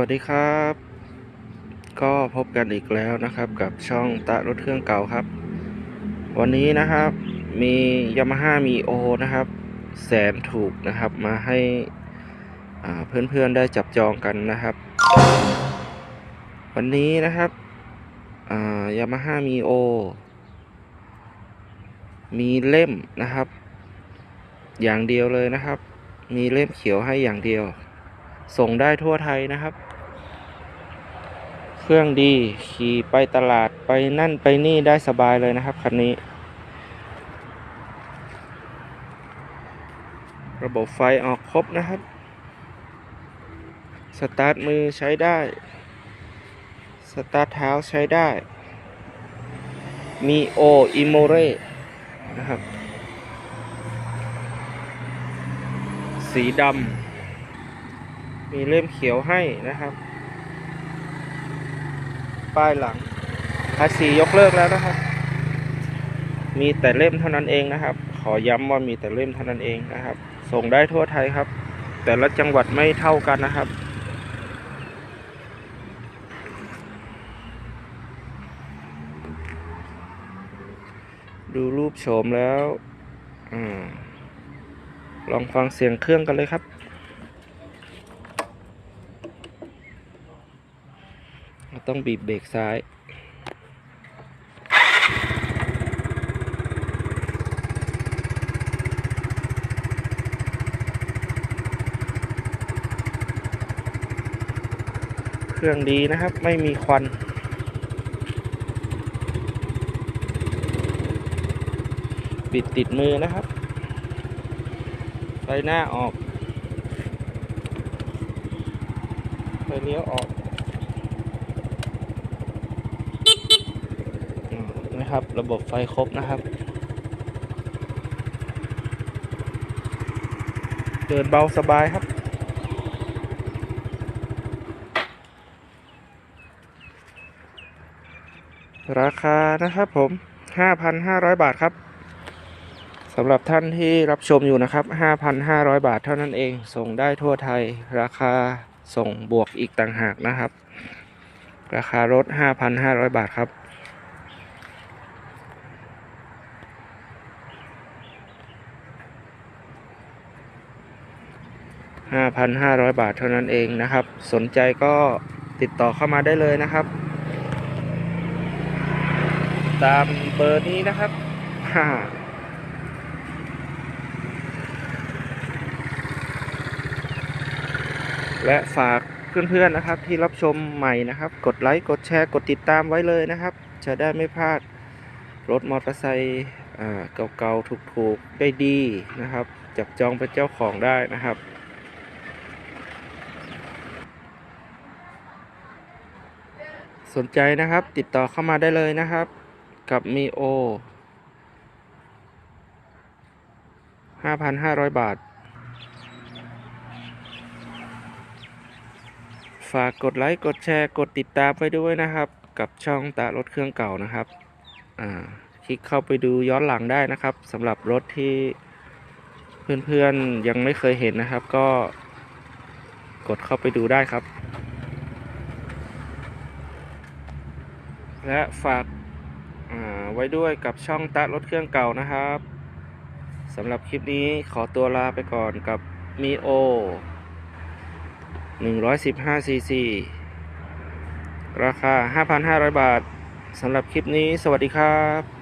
วัสดีครับ ก็พบกันอีกแล้วนะครับ กับช่องตะรถเครื่องเก่าครับ วันนี้นะครับ มียามาฮ่ามีโอนะครับ แสนถูกนะครับ มาให้เพื่อนๆได้จับจองกันนะครับ วันนี้นะครับยามาฮ่ามีโอมีเล่มนะครับ อย่างเดียวเลยนะครับ มีเล่มเขียวให้อย่างเดียวส่งได้ทั่วไทยนะครับ เครื่องดี ขี่ไปตลาดไปนั่นไปนี่ได้สบายเลยนะครับคันนี้ ระบบไฟออกครบนะครับ สตาร์ทมือใช้ได้ สตาร์ทเท้าใช้ได้ มีโออิโมเรนะครับ สีดำ มีเล่มเขียวให้นะครับ ป้ายหลังภาษียกเลิกแล้วนะครับ มีแต่เล่มเท่านั้นเองนะครับ ขอย้ำว่ามีแต่เล่มเท่านั้นเองนะครับ ส่งได้ทั่วไทยครับ แต่ละจังหวัดไม่เท่ากันนะครับดูรูปโฉมแล้วอลองฟังเสียงเครื่องกันเลยครับ เรา ต้องบีบเบรกซ้าย เครื่องดีนะครับไม่มีควันปิดติดมือนะครับไฟหน้าออกไฟเลี้ยวออก อ่า นะครับ ระบบไฟครบนะครับ เดินเบาสบายครับ ราคานะครับผม 5,500 บาทครับสำหรับท่านที่รับชมอยู่นะครับ 5,500 บาทเท่านั้นเอง ส่งได้ทั่วไทย ราคาส่งบวกอีกต่างหากนะครับ ราคารถ 5,500 บาทครับ 5,500 บาทเท่านั้นเองนะครับ สนใจก็ติดต่อเข้ามาได้เลยนะครับ ตามเบอร์นี้นะครับและฝากเพื่อนๆนะครับ ที่รับชมใหม่นะครับ กดไลค์กดแชร์กดติดตามไว้เลยนะครับ จะได้ไม่พลาดรถมอเตอร์ไซค์เก่าๆถูกๆได้ดีนะครับ จับจองเป็นเจ้าของได้นะครับ สนใจนะครับ ติดต่อเข้ามาได้เลยนะครับ กับมีโอ5,500 บาท ฝากกดไลค์กดแชร์กดติดตามไปด้วยนะครับ กับช่องตารถเครื่องเก่านะครับอ่าคลิกเข้าไปดูย้อนหลังได้นะครับสำหรับรถที่เพื่อนๆยังไม่เคยเห็นนะครับ ก็กดเข้าไปดูได้ครับ และฝากไว้ด้วยกับช่องตะรถเครื่องเก่านะครับสำหรับคลิปนี้ขอตัวลาไปก่อนกับมีโอ115 cc ราคา 5,500 บาทสำหรับคลิปนี้สวัสดีครับ